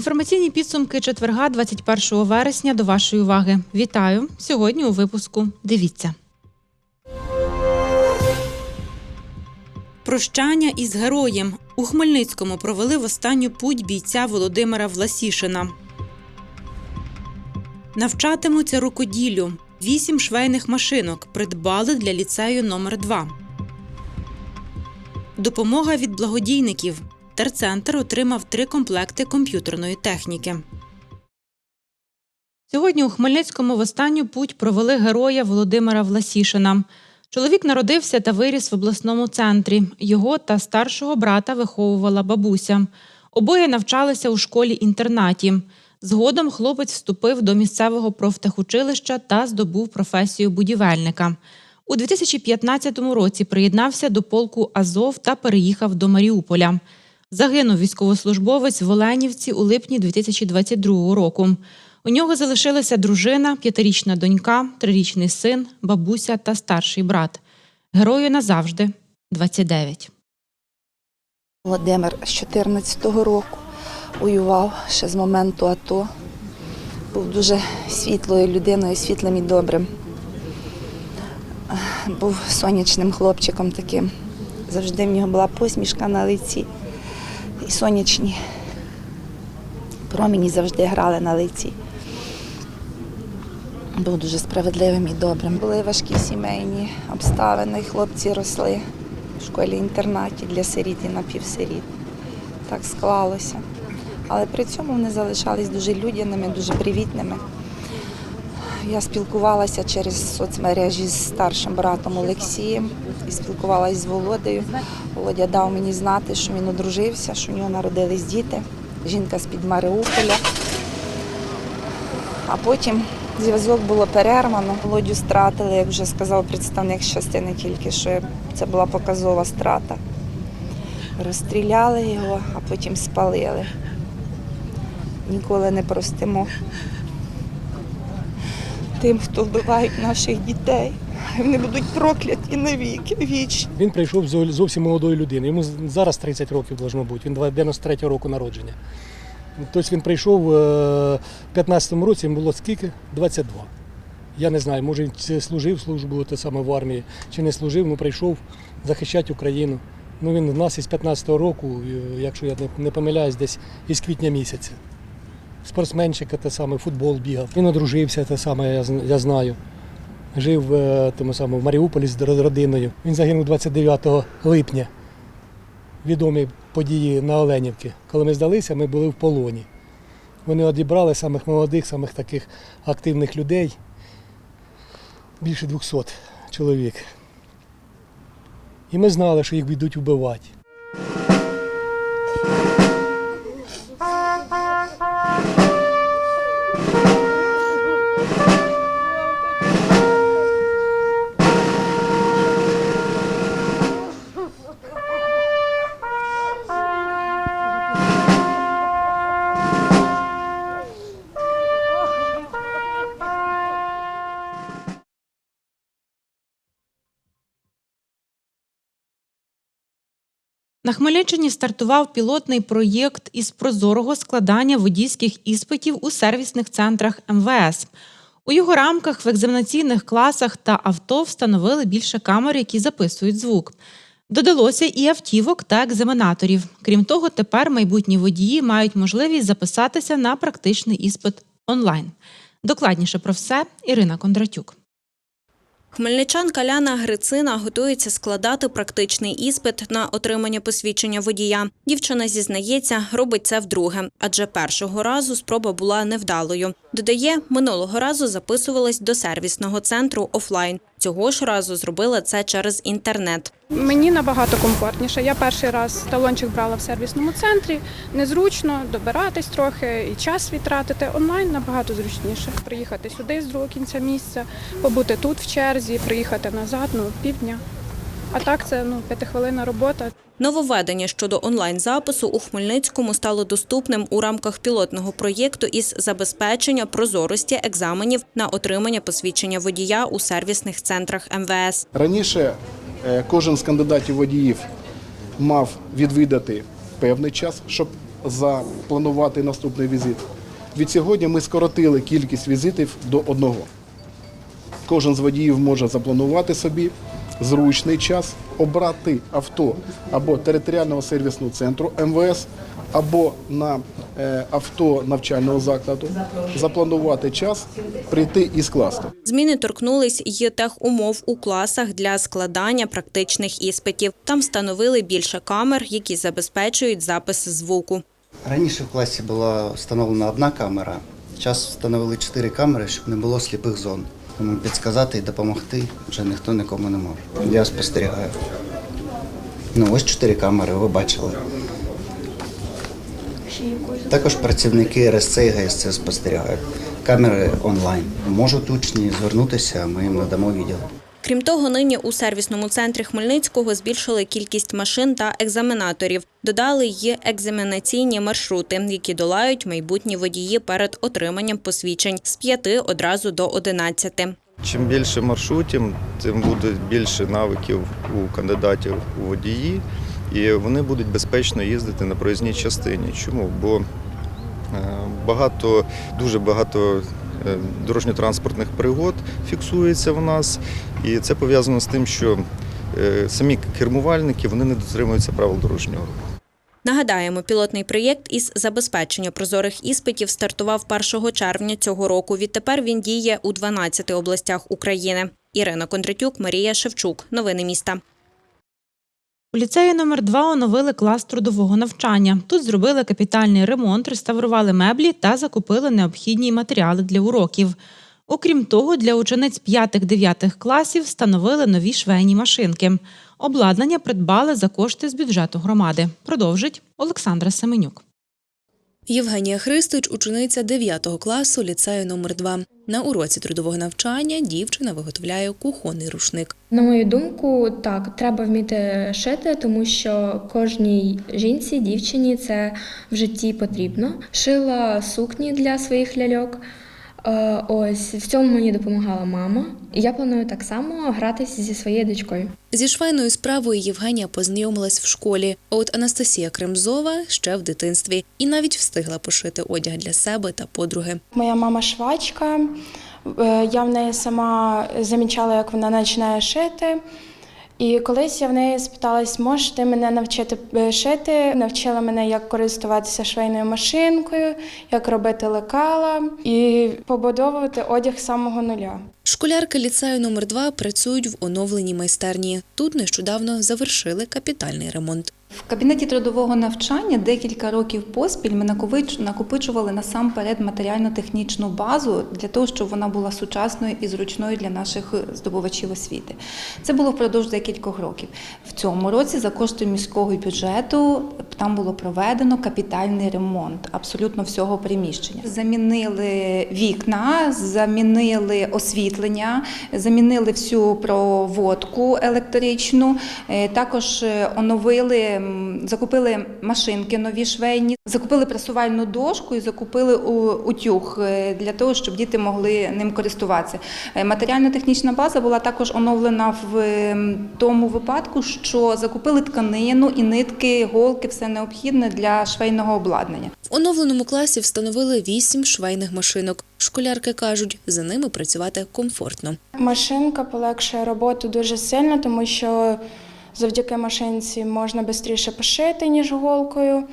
Інформаційні підсумки четверга, 21 вересня. До вашої уваги. Вітаю сьогодні. У випуску. Дивіться. Прощання із героєм у Хмельницькому провели в останню путь бійця Володимира Власішина. Навчатимуться рукоділлю. Вісім швейних машинок придбали для ліцею номер 2 Допомога від благодійників. Терцентр отримав три комплекти комп'ютерної техніки. Сьогодні у Хмельницькому в останню путь провели героя Володимира Власішина. Чоловік народився та виріс в обласному центрі. Його та старшого брата виховувала бабуся. Обоє навчалися у школі-інтернаті. Згодом хлопець вступив до місцевого профтехучилища та здобув професію будівельника. У 2015 році приєднався до полку Азов та переїхав до Маріуполя. Загинув військовослужбовець в Оленівці у липні 2022 року. У нього залишилася дружина, п'ятирічна донька, трирічний син, бабуся та старший брат. Герою назавжди 29. Володимир з 14-го року воював ще з моменту АТО. Був дуже світлою людиною, світлим і добрим. Був сонячним хлопчиком таким. Завжди в нього була посмішка на лиці. І сонячні промені завжди грали на лиці. Був дуже справедливим і добрим. Були важкі сімейні обставини, хлопці росли в школі-інтернаті для сиріт і напівсиріт. Так склалося. Але при цьому вони залишались дуже людяними, дуже привітними. Я спілкувалася через соцмережі з старшим братом Олексієм і спілкувалася з Володею. Володя дав мені знати, що він одружився, що у нього народились діти. Жінка з-під Маріуполя. А потім зв'язок було перервано. Володю стратили, як вже сказав представник частини тільки, що це була показова страта. Розстріляли його, а потім спалили. Ніколи не простимо тим, хто вбивають наших дітей. Вони будуть прокляті навіки, вічні. Він прийшов зовсім молодою людиною. Йому зараз 30 років должно бути. Він 93-го року народження. Тобто він прийшов е, в 15-му році, йому було скільки? 22. Я не знаю, може він служив службу те саме в армії, чи не служив, ну прийшов захищати Україну. Ну він в нас із 15-го року, е, якщо я не- помиляюсь, десь із квітня місяця. Спортсменчика те саме, футбол бігав. Він одружився, те саме, я, знаю. Жив е, тому самому в Маріуполі з родиною. Він загинув 29 липня. Відомі події на Оленівці. Коли ми здалися, ми були в полоні. Вони одібрали самих молодих, самих таких активних людей. Більше 200 чоловік. І ми знали, що їх будуть вбивати. На Хмельниччині стартував пілотний проєкт із прозорого складання водійських іспитів у сервісних центрах МВС. У його рамках в екзаменаційних класах та авто встановили більше камер, які записують звук. Додалося і автівок та екзаменаторів. Крім того, тепер майбутні водії мають можливість записатися на практичний іспит онлайн. Докладніше про все Ірина Кондратюк. Хмельничанка Ляна Грицина готується складати практичний іспит на отримання посвідчення водія. Дівчина зізнається, робить це вдруге, адже першого разу спроба була невдалою. Додає, минулого разу записувалась до сервісного центру офлайн. Цього ж разу зробила це через інтернет. Мені набагато комфортніше. Я перший раз талончик брала в сервісному центрі. Незручно добиратись трохи і час відтратити. Онлайн набагато зручніше. Приїхати сюди з другого кінця місця, побути тут в черзі, приїхати назад, ну півдня. А так це ну, п'ятихвилинна робота. Нововведення щодо онлайн-запису у Хмельницькому стало доступним у рамках пілотного проєкту із забезпечення прозорості екзаменів на отримання посвідчення водія у сервісних центрах МВС. Раніше е, кожен з кандидатів водіїв мав відвідати певний час, щоб запланувати наступний візит. Від сьогодні ми скоротили кількість візитів до одного. Кожен з водіїв може запланувати собі зручний час, обрати авто або територіального сервісного центру МВС, або на е, авто навчального закладу, запланувати час, прийти і скласти. Зміни торкнулись й техумов у класах для складання практичних іспитів. Там встановили більше камер, які забезпечують запис звуку. Раніше в класі була встановлена одна камера. Час встановили чотири камери, щоб не було сліпих зон. Тому підказати і допомогти вже ніхто нікому не може. Я спостерігаю. Ну, ось чотири камери, ви бачили. Також працівники РСЦ і ГСЦ спостерігають. Камери онлайн. Можуть учні звернутися, ми їм надамо відео. Крім того, нині у сервісному центрі Хмельницького збільшили кількість машин та екзаменаторів. Додали й екзаменаційні маршрути, які долають майбутні водії перед отриманням посвідчень з п'яти одразу до одинадцяти. Чим більше маршрутів, тим буде більше навиків у кандидатів у водії, і вони будуть безпечно їздити на проїзній частині. Чому? Бо е, багато, дуже багато дорожньо-транспортних пригод фіксується в нас, і це пов'язано з тим, що е, самі кермувальники вони не дотримуються правил дорожнього руху. Нагадаємо, пілотний проєкт із забезпечення прозорих іспитів стартував 1 червня цього року. Відтепер він діє у 12 областях України. Ірина Кондратюк, Марія Шевчук. Новини міста. У ліцеї номер 2 оновили клас трудового навчання. Тут зробили капітальний ремонт, реставрували меблі та закупили необхідні матеріали для уроків. Окрім того, для учениць 5-9 класів встановили нові швейні машинки. Обладнання придбали за кошти з бюджету громади. Продовжить Олександра Семенюк. Євгенія Христич – учениця 9 класу ліцею номер 2 На уроці трудового навчання дівчина виготовляє кухонний рушник. На мою думку, так, треба вміти шити, тому що кожній жінці, дівчині це в житті потрібно. Шила сукні для своїх ляльок. Е, Ось в цьому мені допомагала мама. І я планую так само гратися зі своєю дочкою. Зі швейною справою Євгенія познайомилась в школі, а от Анастасія Кремзова ще в дитинстві і навіть встигла пошити одяг для себе та подруги. Моя мама швачка. Е, Я в неї сама замічала, як вона починає шити. І колись я в неї спиталась, можеш ти мене навчити шити? Навчила мене, як користуватися швейною машинкою, як робити лекала і побудовувати одяг з самого нуля. Школярки ліцею номер 2 працюють в оновленій майстерні. Тут нещодавно завершили капітальний ремонт. В кабінеті трудового навчання декілька років поспіль ми накопичували насамперед матеріально-технічну базу для того, щоб вона була сучасною і зручною для наших здобувачів освіти. Це було впродовж декількох років. В цьому році за кошти міського бюджету там було проведено капітальний ремонт абсолютно всього приміщення. Замінили вікна, замінили освітлення, замінили всю проводку електричну. Е, Також е, оновили, закупили машинки нові швейні, закупили пресувальну дошку і закупили у- утюг е, для того, щоб діти могли ним користуватися. Е, Матеріально-технічна база була також оновлена в тому випадку, що закупили тканину і нитки, голки, все необхідне для швейного обладнання. В оновленому класі встановили вісім швейних машинок. Школярки кажуть, за ними працювати комфортно. Машинка полегшує роботу дуже сильно, тому що завдяки машинці можна швидше пошити, ніж голкою,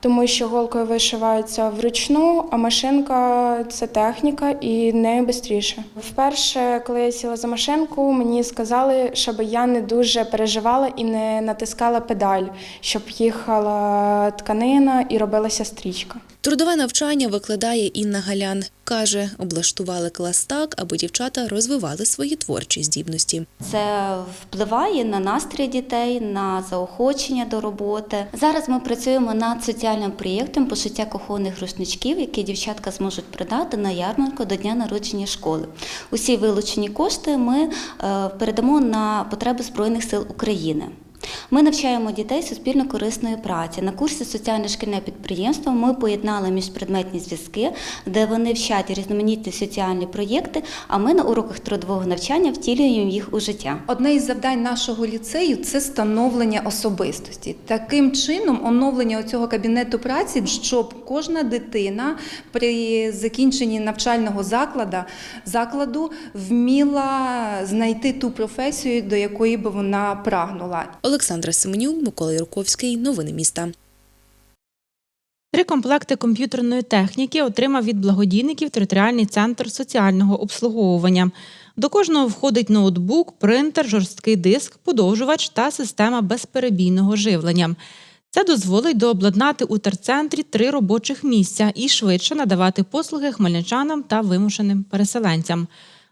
тому що голкою вишивається вручну, а машинка це техніка і нею швидше. Вперше, коли я сіла за машинку, мені сказали, щоб я не дуже переживала і не натискала педаль, щоб їхала тканина і робилася стрічка. Трудове навчання викладає Інна Галян. Каже, облаштували клас так, аби дівчата розвивали свої творчі здібності. Це впливає на настрій дітей, на заохочення до роботи. Зараз ми працюємо над соціальним проєктом пошиття кухонних рушничків, які дівчатка зможуть продати на ярмарку до дня народження школи. Усі вилучені кошти ми е, передамо на потреби Збройних сил України. Ми навчаємо дітей суспільно-корисної праці. На курсі соціальне шкільне підприємство ми поєднали міжпредметні зв'язки, де вони вчать різноманітні соціальні проєкти, а ми на уроках трудового навчання втілюємо їх у життя. Одне із завдань нашого ліцею це становлення особистості. Таким чином, оновлення цього кабінету праці, щоб кожна дитина при закінченні навчального закладу, закладу вміла знайти ту професію, до якої би вона прагнула. Олександра Семенюк, Микола Юрковський. Новини міста. Три комплекти комп'ютерної техніки отримав від благодійників територіальний центр соціального обслуговування. До кожного входить ноутбук, принтер, жорсткий диск, подовжувач та система безперебійного живлення. Це дозволить дообладнати у терцентрі три робочих місця і швидше надавати послуги хмельничанам та вимушеним переселенцям.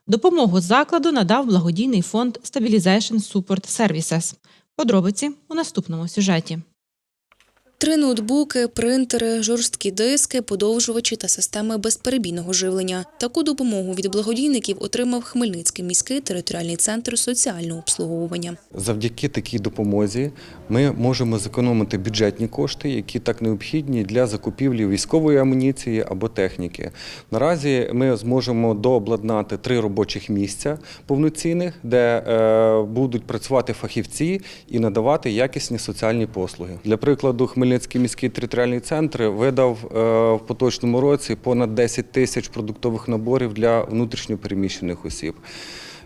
Допомогу закладу надав благодійний фонд Stabilization Support Services. Подробиці у наступному сюжеті. Три ноутбуки, принтери, жорсткі диски, подовжувачі та системи безперебійного живлення. Таку допомогу від благодійників отримав Хмельницький міський територіальний центр соціального обслуговування. Завдяки такій допомозі ми можемо зекономити бюджетні кошти, які так необхідні для закупівлі військової амуніції або техніки. Наразі ми зможемо дообладнати три робочих місця повноцінних, де е, будуть працювати фахівці і надавати якісні соціальні послуги. Для прикладу, Хмельницький міський територіальний центр видав е, в поточному році понад 10 тисяч продуктових наборів для внутрішньопереміщених осіб.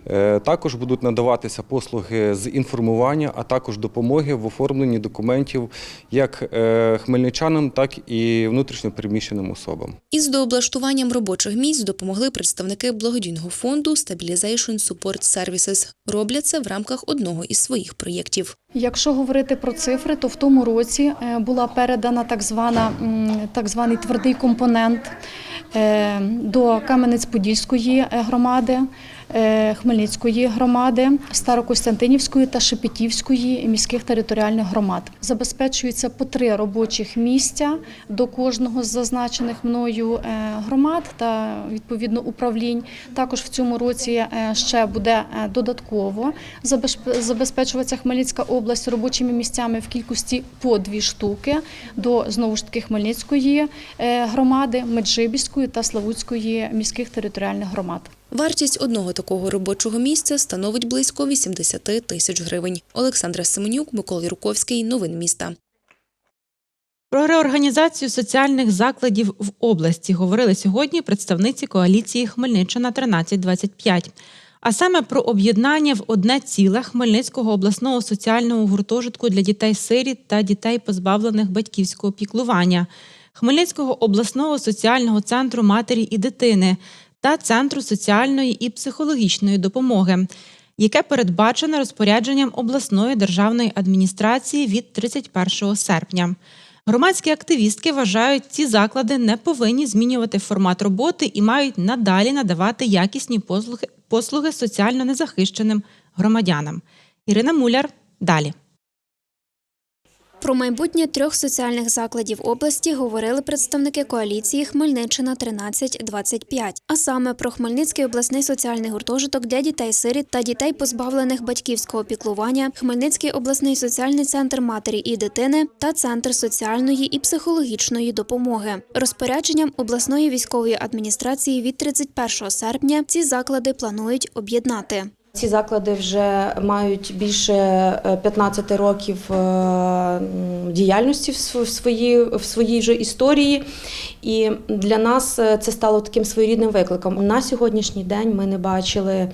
Е, Також будуть надаватися послуги з інформування, а також допомоги в оформленні документів як е, хмельничанам, так і внутрішньопереміщеним особам. Із дооблаштуванням робочих місць допомогли представники благодійного фонду Stabilization Support Services. Роблять це в рамках одного із своїх проєктів. Якщо говорити про цифри, то в тому році е, була передана так звана так званий твердий компонент до Кам'янець-Подільської громади. Е, Хмельницької громади, Старокостянтинівської та Шепетівської міських територіальних громад забезпечується по три робочих місця до кожного з зазначених мною е, громад та відповідно управлінь. Також в цьому році е, ще буде додатково забезп- забезпечуватися Хмельницька область робочими місцями в кількості по дві штуки до знову ж таки Хмельницької громади, Меджибіської та Славутської міських територіальних громад. Вартість одного такого робочого місця становить близько 80 тисяч гривень. Олександра Семенюк, Микола Юрковський. Новини міста. Про реорганізацію соціальних закладів в області говорили сьогодні представниці коаліції Хмельниччина 1325. А саме про об'єднання в одне ціле Хмельницького обласного соціального гуртожитку для дітей-сиріт та дітей, позбавлених батьківського піклування, Хмельницького обласного соціального центру матері і дитини та Центру соціальної і психологічної допомоги, яке передбачене розпорядженням обласної державної адміністрації від 31 серпня. Громадські активістки вважають, ці заклади не повинні змінювати формат роботи і мають надалі надавати якісні послуги, послуги соціально незахищеним громадянам. Ірина Муляр далі. Про майбутнє трьох соціальних закладів області говорили представники коаліції Хмельниччина 1325, а саме про Хмельницький обласний соціальний гуртожиток для дітей-сиріт та дітей, позбавлених батьківського піклування, Хмельницький обласний соціальний центр матері і дитини та центр соціальної і психологічної допомоги. Розпорядженням обласної військової адміністрації від 31 серпня ці заклади планують об'єднати. Ці заклади вже мають більше е, 15 років е, діяльності в своїй, в своїй же історії, і для нас е, це стало таким своєрідним викликом. На сьогоднішній день ми не бачили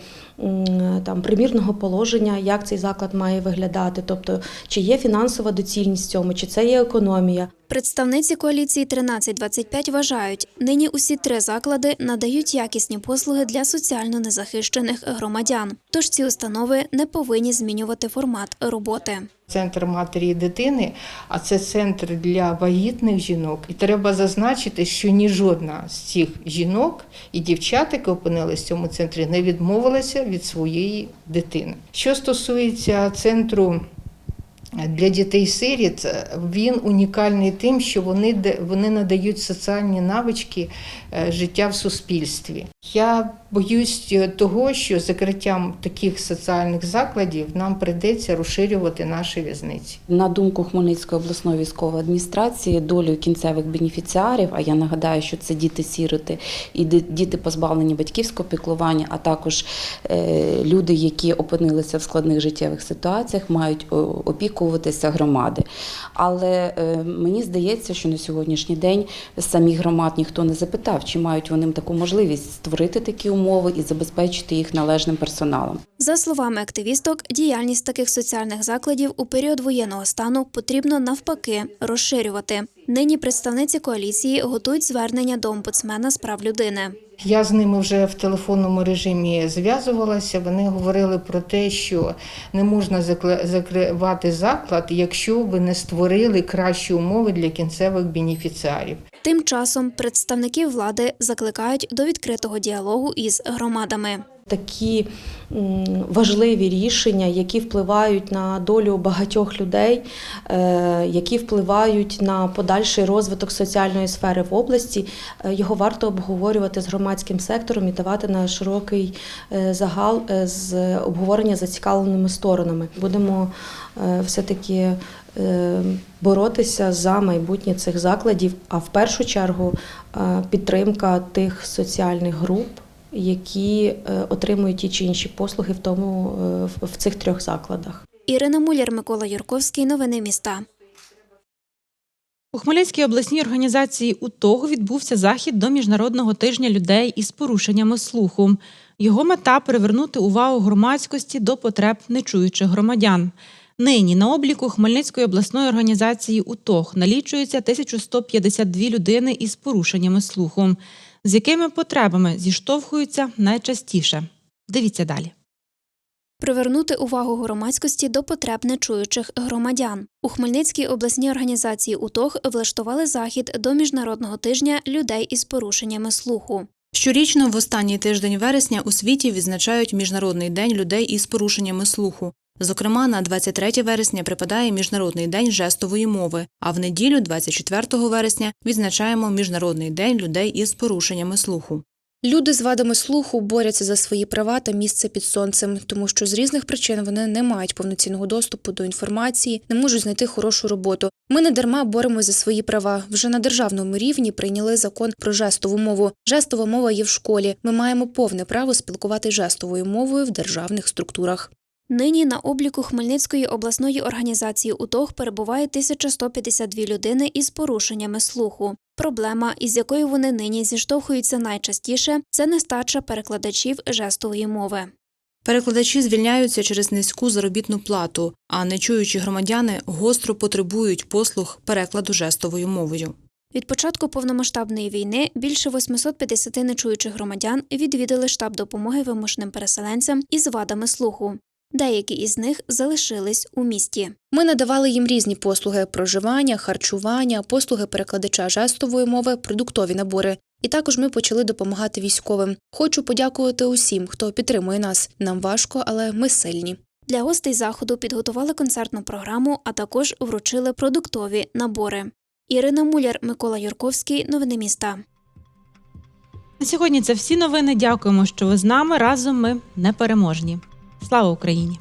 там примірного положення, як цей заклад має виглядати, тобто чи є фінансова доцільність цьому, чи це є економія. Представниці коаліції 1325 вважають, нині усі три заклади надають якісні послуги для соціально незахищених громадян. Тож ці установи не повинні змінювати формат роботи. Центр матері і дитини, а це центр для вагітних жінок. І треба зазначити, що ні жодна з цих жінок і дівчат, які опинилися в цьому центрі, не відмовилася від своєї дитини. Що стосується центру для дітей-сиріт, він унікальний тим, що вони, вони надають соціальні навички е, життя в суспільстві. Я боюсь е, того, що закриттям таких соціальних закладів нам прийдеться розширювати наші в'язниці. На думку Хмельницької обласної військової адміністрації, долею кінцевих бенефіціарів, а я нагадаю, що це діти-сіроти і діти позбавлені батьківського піклування, а також е, люди, які опинилися в складних життєвих ситуаціях, мають о, опікуватися громади. Але е, мені здається, що на сьогоднішній день самі громад ніхто не запитав, чи мають вони таку можливість створити такі умови і забезпечити їх належним персоналом. За словами активісток, діяльність таких соціальних закладів у період воєнного стану потрібно навпаки розширювати. Нині представниці коаліції готують звернення до омбудсмена з прав людини. Я з ними вже в телефонному режимі зв'язувалася. Вони говорили про те, що не можна закривати заклад, якщо ви не створили кращі умови для кінцевих бенефіціарів. Тим часом представники влади закликають до відкритого діалогу із громадами. Такі важливі рішення, які впливають на долю багатьох людей, е, які впливають на подальший розвиток соціальної сфери в області, е, його варто обговорювати з громадським сектором і давати на широкий е, загал з обговорення зацікавленими сторонами. Будемо все-таки боротися за майбутнє цих закладів, а в першу чергу підтримка тих соціальних груп які е, отримують ті чи інші послуги в тому е, в- в цих трьох закладах. Ірина Муляр, Микола Юрковський. Новини міста. У Хмельницькій обласній організації УТОГ відбувся захід до Міжнародного тижня людей із порушеннями слуху. Його мета привернути увагу громадськості до потреб нечуючих громадян. Нині на обліку Хмельницької обласної організації УТОГ налічується 1152 людини із порушеннями слуху. З якими потребами зіштовхуються найчастіше? Дивіться далі. Привернути увагу громадськості до потреб нечуючих громадян. У Хмельницькій обласній організації УТОГ влаштували захід до Міжнародного тижня людей із порушеннями слуху. Щорічно в останній тиждень вересня у світі відзначають Міжнародний день людей із порушеннями слуху. Зокрема, на 23 вересня припадає Міжнародний день жестової мови, а в неділю, 24 вересня, відзначаємо Міжнародний день людей із порушеннями слуху. Люди з вадами слуху борються за свої права та місце під сонцем, тому що з різних причин вони не мають повноцінного доступу до інформації, не можуть знайти хорошу роботу. Ми не дарма боремося за свої права. Вже на державному рівні прийняли закон про жестову мову. Жестова мова є в школі. Ми маємо повне право спілкувати жестовою мовою в державних структурах. Нині на обліку Хмельницької обласної організації УТОГ перебуває 1152 людини із порушеннями слуху. Проблема, із якою вони нині зіштовхуються найчастіше, це нестача перекладачів жестової мови. Перекладачі звільняються через низьку заробітну плату, а нечуючі громадяни гостро потребують послуг перекладу жестовою мовою. Від початку повномасштабної війни більше 850 нечуючих громадян відвідали штаб допомоги вимушеним переселенцям із вадами слуху. Деякі із них залишились у місті. Ми надавали їм різні послуги проживання, харчування, послуги перекладача жестової мови, продуктові набори. І також ми почали допомагати військовим. Хочу подякувати усім, хто підтримує нас. Нам важко, але ми сильні. Для гостей заходу підготували концертну програму, а також вручили продуктові набори. Ірина Муляр, Микола Юрковський. Новини міста. На сьогодні це всі новини. Дякуємо, що ви з нами. Разом ми непереможні. Слава Україні!